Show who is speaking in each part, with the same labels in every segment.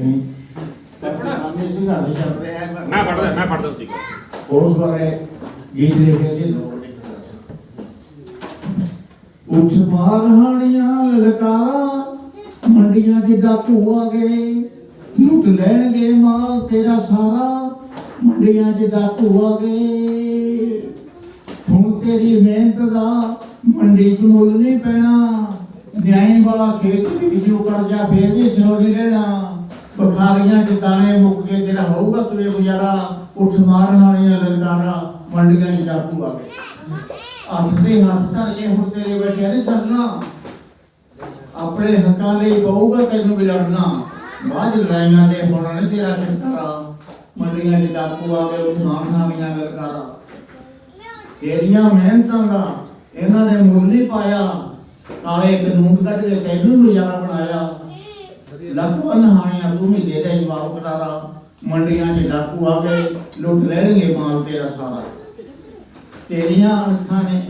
Speaker 1: ਨਹੀਂ। ਸਾਹਮਣੇ ਸੰਘਰਸ਼ ਚੱਲ ਰਿਹਾ ਹੈ
Speaker 2: ਮੈਂ ਫੜਦਾ ਮੈਂ ਫੜਦਾ ਤੁਸੀਂ।
Speaker 1: ਉਸ ਬਾਰੇ ਗੀਤ ਲਿਖਿਆ ਸੀ ਲੋਕ ਲਿਖਦਾ ਸੀ। ਉੱਠ ਮਾਰ ਹਾਣੀਆਂ ਲਲਕਾਰਾ ਮੰਡੀਆਂ 'ਚ ਡਾਕੂ ਆ ਗਏ ਲੁੱਟ ਲੈਣਗੇ ਮਾਲ ਤੇਰਾ ਸਾਰਾ ਮੰਡੀਆਂ 'ਚ ਡਾਕੂ ਆ ਗਏ ਹੁਣ ਤੇਰੀ ਮਿਹਨਤ ਦਾ ਮੰਡੀ 'ਚ ਮੁੱਲ ਨਹੀਂ ਪੈਣਾ। ਨਿਆਈ ਵਾਲਾ ਖੇਤ ਕਰ ਜਾ ਫੇਰ ਵੀ ਸਿਰੋਂ ਨਹੀਂ ਲੈਣਾ। ਬਖਾਰੀਆਂ 'ਚ ਦਾਣੇ ਮੁੱਕ ਕੇ ਤੇਰਾ ਹੋਊਗਾ ਤੁਰੇ ਗੁਜ਼ਾਰਾ, ਉੱਠ ਮਾਰਨ ਵਾਲੀਆਂ ਲਲਕਾਰਾ ਮੰਡੀਆਂ 'ਚ ਡਾਕੂ ਆ ਗਏ। ਹੱਥ ਦੇ ਹੱਥ ਤਾਂ ਇਹ ਹੁਣ ਤੇਰੇ ਬੈਠੇ ਨਹੀਂ ਸਰਨਾ। ਆਪਣੇ ਹੱਕਾਂ ਲਈ ਪਊਗਾ ਤੈਨੂੰ ਵੀ ਲੜਨਾ ਬਾਅਦ ਲੜਾਈਆਂ ਦੇ ਹੋਣਾ ਨਹੀਂ ਤੇਰਾ ਛੁਟਕਾਰਾ ਮੰਡੀਆਂ 'ਚ ਡਾਕੂ ਆ ਗਏ, ਉੱਠ ਮਾਰਨ ਵਾਲੀਆਂ ਲਲਕਾਰਾ। ਤੇਰੀਆਂ ਮਿਹਨਤਾਂ ਦਾ ਇਹਨਾਂ ਨੇ ਮੁੱਲ ਨਹੀਂ ਪਾਇਆ। ਕਾਲੇ ਕਾਨੂੰਨ ਕੱਢ ਕੇ ਤੈਨੂੰ ਗੁਜ਼ਾਰਾ ਬਣਾਇਆ। ਲਖਵਨ ਹਾਇਆ ਤੂੰ ਹੀ ਦੇ ਦੇ ਜਵਾਬ ਕਰਾਰਾ ਮੰਡੀਆਂ 'ਚ ਡਾਕੂ ਆ ਗਏ ਲੁੱਟ ਲੈਣਗੇ ਮਾਲ ਤੇਰਾ ਸਾਰਾ ਤੇਰੀਆਂ ਅੱਖਾਂ ਨੇ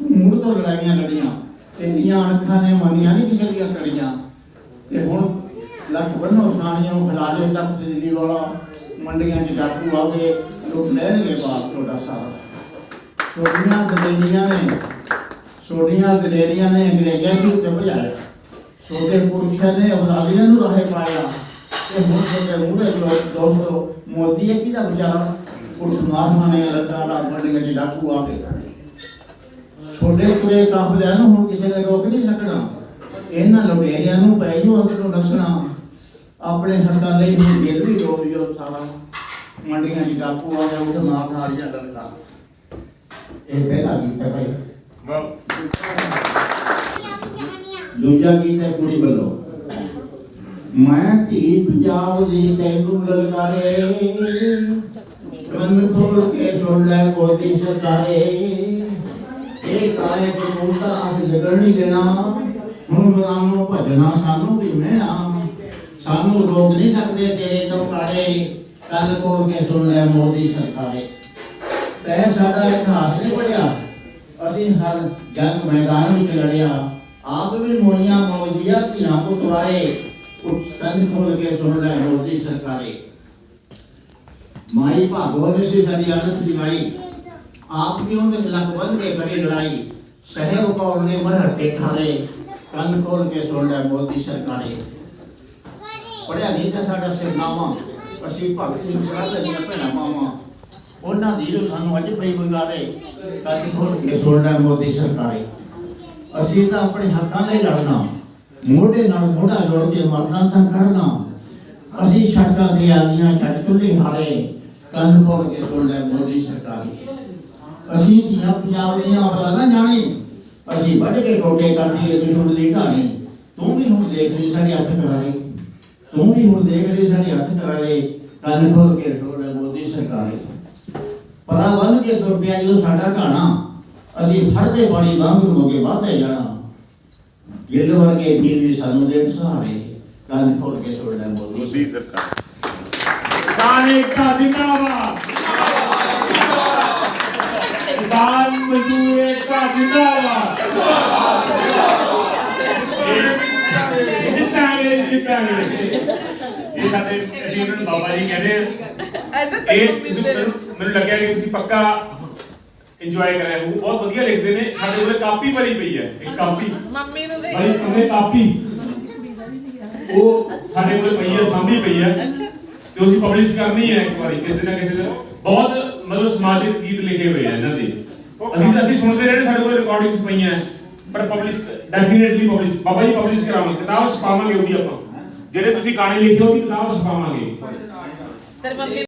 Speaker 1: ਮੂੰਹ ਤੋਂ ਲੜਾਈਆਂ ਲੜੀਆਂ ਤੇਰੀਆਂ ਅੱਖਾਂ ਨੇ ਮੰਨੀਆਂ ਨਹੀਂ ਕਿਸੇ ਦੀਆਂ ਕਰੀਆਂ ਤੇ ਹੁਣ ਲੱਖ ਬੰਨੋ ਸਾਣੀਆਂ ਨੂੰ ਖਿਲਾ ਲਿਓ ਤਖਤ ਦਿੱਲੀ ਵਾਲਾ ਮੰਡੀਆਂ 'ਚ ਡਾਕੂ ਆ ਗਏ ਲੁੱਟ ਲੈਣਗੇ ਬਾਪ ਤੁਹਾਡਾ ਸਾਰਾ ਛੋਟੀਆਂ ਦਲੇਰੀਆਂ ਨੇ ਛੋਟੀਆਂ ਦਲੇਰੀਆਂ ਨੇ ਅੰਗਰੇਜ਼ਾਂ ਨੂੰ ਉੱਤੇ ਭਜਾਇਆ ਛੋਟੇ ਪੁਰਖਾਂ ਨੇ ਅਬਦਾਲੀਆਂ ਨੂੰ ਰਾਹੇ ਪਾਇਆ ਤੇ ਹੁਣ ਛੋਟੇ ਮੂਹਰੇ ਜੋ ਦੋਸਤੋ ਮੋਦੀ ਇਹ ਕਿਹਦਾ ਵਿਚਾਰਾ ਉੱਠ ਮਾਰਨਾ ਨੇ ਲੱਗਾ ਮੰਡੀਆਂ 'ਚ ਡਾਕੂ ਆ ਗਏ ਛੋਟੇ ਤੁਰੇ ਕਾਫਲਿਆਂ ਨੂੰ ਹੁਣ ਕਿਸੇ ਨੇ ਰੋਕ ਨਹੀਂ ਸਕਣਾ। ਇਹਨਾਂ ਲੁਟੇਰਿਆਂ ਨੂੰ ਪੈ ਜੂ ਅੰਦਰੋਂ ਦੱਸਣਾ। ਆਪਣੇ ਹੱਕਾਂ ਲਈ ਹੁਣ ਦਿਲ ਵੀ ਰੋਕ ਜੋ ਸਾਰਾ। ਮੰਡੀਆਂ 'ਚ ਡਾਕੂ ਆ ਗਏ ਉੱਠ ਮਾਰਨ ਵਾਲੀਆਂ ਲੜਕਾ ਇਹ ਪਹਿਲਾ ਗੀਤ ਹੈ ਭਾਈ।
Speaker 2: ਵਾਹ
Speaker 1: ਦੂਜਾ ਗੀਤ ਹੈ ਕੁੜੀ ਵੱਲੋਂ? ਮੈਂ ਧੀ ਪੰਜਾਬ ਦੀ ਤੈਨੂੰ ਲਲਕਾਰੇ ਕੰਨ ਖੋਲ ਕੇ ਸੁਣ ਲੈ ਮੋਦੀ ਸਰਕਾਰੇ। ਇਹ ਕਾਲੇ ਕਾਨੂੰਨ ਦਾ ਅਸ ਲੱਗਣ ਨਹੀਂ ਦੇਣਾ। ਹੁਣ ਬਦਾਨੋਂ ਭਜਣਾ ਸਾਨੂੰ ਵੀ ਮਹਿਣਾ ਸਾਨੂੰ ਰੋਕ ਨਹੀਂ ਸਕਦੇ ਤੇਰੇ ਚਮਕਾਰੇ ਕੰਨ ਖੋਲ ਕੇ ਸੁਣ ਲੈ ਮੋਦੀ ਸਰਕਾਰੇ। ਤੈ ਸਾਡਾ ਇਤਿਹਾਸ ਨਹੀਂ ਪੜਿਆ ਅਸੀਂ ਹਰ ਜੰਗ ਮੈਦਾਨ ਵਿੱਚ ਲੜਿਆ। ਆਪ ਵੀ ਮੋਈਆਂ ਮੌਜੀਆਂ ਧੀਆਂ ਪੁੱਤਵਾਰੇ। ਉੱਠ ਕੰਨ ਖੋਲ ਕੇ ਸੁਣ ਲੈ ਮੋਦੀ ਸਰਕਾਰੇ। ਮਾਈ ਭਾਗੋ ਨੇ ਸੀ ਸਾਡੀ ਆਨੰਦ ਜਗਾਈ। ਆਪ ਵੀ ਉਹਨੇ ਲੱਕ ਬੰਨ ਕੇ ਕਰੀ ਲੜਾਈ। ਸਹਿਬ ਕੌਰ ਨੇ ਮਰਹੱਟੇ ਖਾਰੇ। ਕੰਨ ਖੋਲ ਕੇ ਸੁਣ ਲੈ ਮੋਦੀ ਸਰਕਾਰੇ। ਪੜਿਆ ਨਹੀਂ ਤਾਂ ਸਾਡਾ ਸਿਰਨਾਮਾ ਅਸੀਂ ਭਗਤ ਸਿੰਘ ਸਰਾਭੇ ਦੀਆਂ ਭੈਣਾਂ ਮਾਵਾਂ ਉਹਨਾਂ ਦੀ ਜੋ ਸਾਨੂੰ ਅੱਜ ਪਈ ਗੁਜ਼ਾਰੇ ਕੰਨ ਖੋਲ ਕੇ ਸੁਣ ਲੈ ਮੋਦੀ ਸਰਕਾਰੇ। ਅਸੀਂ ਤਾਂ ਆਪਣੇ ਹੱਕਾਂ ਲਈ ਲੜਨਾ। ਮੋਢੇ ਨਾਲ ਮੋਢਾ ਜੋੜ ਕੇ ਮਰਨਾ ਸਾਂ ਅਸੀਂ ਸੜਕਾਂ ਤੇ ਆ ਗਈਆਂ ਛੱਡ ਚੁੱਲੇ ਹਾਰੇ। ਕੰਨ ਖੋਲ ਕੇ ਸੁਣ ਲੈ ਮੋਦੀ ਸਰਕਾਰੀ। ਅਸੀਂ ਧੀਆਂ ਪੰਜਾਬ ਦੀਆਂ ਔਰਤਾਂ ਨਾ ਜਾਣੀ। ਅਸੀਂ ਵੱਢ ਕੇ ਟੋਟੇ ਕਰਦੀ ਏ ਦੁਸ਼ਮਣ ਦੀ ਕਹਾਣੀ ਤੂੰ ਵੀ ਹੁਣ ਦੇਖ ਲਈ ਸਾਡੇ ਹੱਥ ਕਰਾਰੇ ਤੂੰ ਵੀ ਹੁਣ ਦੇਖ ਲਈ ਸਾਡੇ ਹੱਥ ਕਰਾਰੇ ਕੰਨ ਖੋਲ ਕੇ ਸੁਣ ਲੈ ਮੋਦੀ ਸਰਕਾਰੀ। ਪਰਾਂ ਬੰਨ ਕੇ ਤੁਰ ਪਿਆ ਜਦੋਂ ਸਾਡਾ ਢਾਣਾ ਅਸੀਂ ਫੜਦੇ ਪਾਣੀ ਵਾਂਗ ਨੂੰ ਹੋ ਕੇ ਵਾਧੇ ਜਾਣਾ। ਗਿੱਲ ਵਰਗੇ ਵੀਰ ਵੀ ਸਾਨੂੰ ਦੇ ਸਹਾਰੇ ਕੰਨ ਖੋਲ ਕੇ ਸੁਣ ਲੈ ਮੋਦੀ
Speaker 2: ਮੋਦੀ ਸਰਕਾਰ ਕਿਸਾਨ ਏਕਤਾ ਜਿੰਦਾਬਾਦ। ਕਿਸਾਨ ਮਜ਼ਦੂਰ ਏਕਤਾ ਜਿੰਦਾਬਾਦ। ਜਿੱਤਾਂਗੇ ਇਹ ਸਾਡੇ ਅਸੀਂ ਇਹਨਾਂ ਨੂੰ ਬਾਬਾ ਜੀ ਕਹਿੰਦੇ ਆ। ਇਹ ਮੈਨੂੰ ਲੱਗਿਆ ਕਿ ਤੁਸੀਂ ਪੱਕਾ ਇੰਜੋਏ ਕਰ ਰਹੇ ਹੋ। ਬਹੁਤ ਵਧੀਆ ਲਿਖਦੇ ਨੇ। ਸਾਡੇ ਕੋਲੇ ਕਾਪੀ ਭਰੀ ਪਈ ਹੈ। ਇੱਕ ਕਾਪੀ।
Speaker 3: ਮੰਮੀ ਨੂੰ ਦੇਖ
Speaker 2: ਭਾਈ ਉਹਨੇ ਕਾਪੀ। ਉਹ ਸਾਡੇ ਕੋਲ ਪਈ ਹੈ ਸਾਂਭੀ ਪਈ ਹੈ।
Speaker 3: ਅੱਛਾ।
Speaker 2: ਤੇ ਉਹਦੀ ਪਬਲਿਸ਼ ਕਰਨੀ ਹੈ ਇੱਕ ਵਾਰੀ ਕਿਸੇ ਨਾ ਕਿਸੇ ਦਾ ਬਹੁਤ ਮਤਲਬ ਸਮਾਜਿਕ ਗੀਤ ਲਿਖੇ ਹੋਏ ਆ ਇਹਨਾਂ ਦੇ। ਅਸੀਂ ਅਸੀਂ ਸੁਣਦੇ ਰਹੇ ਸਾਡੇ ਕੋਲ ਰਿਕਾਰਡਿੰਗਸ ਪਈਆਂ ਪਰ publish definitely publish Baba ji publish ਕਰਾਵਾਂਗੇ। ਕਿਤਾਬ ਛਪਾਵਾਂਗੇ ਉਹਦੀ ਆਪਾਂ। ਜਿਹੜੇ ਤੁਸੀਂ ਗਾਣੇ ਲਿਖੇ ਉਹਦੀ ਕਿਤਾਬ ਛਪਾਵਾਂਗੇ।
Speaker 3: ਤੇਰੀ ਮੰਮੀ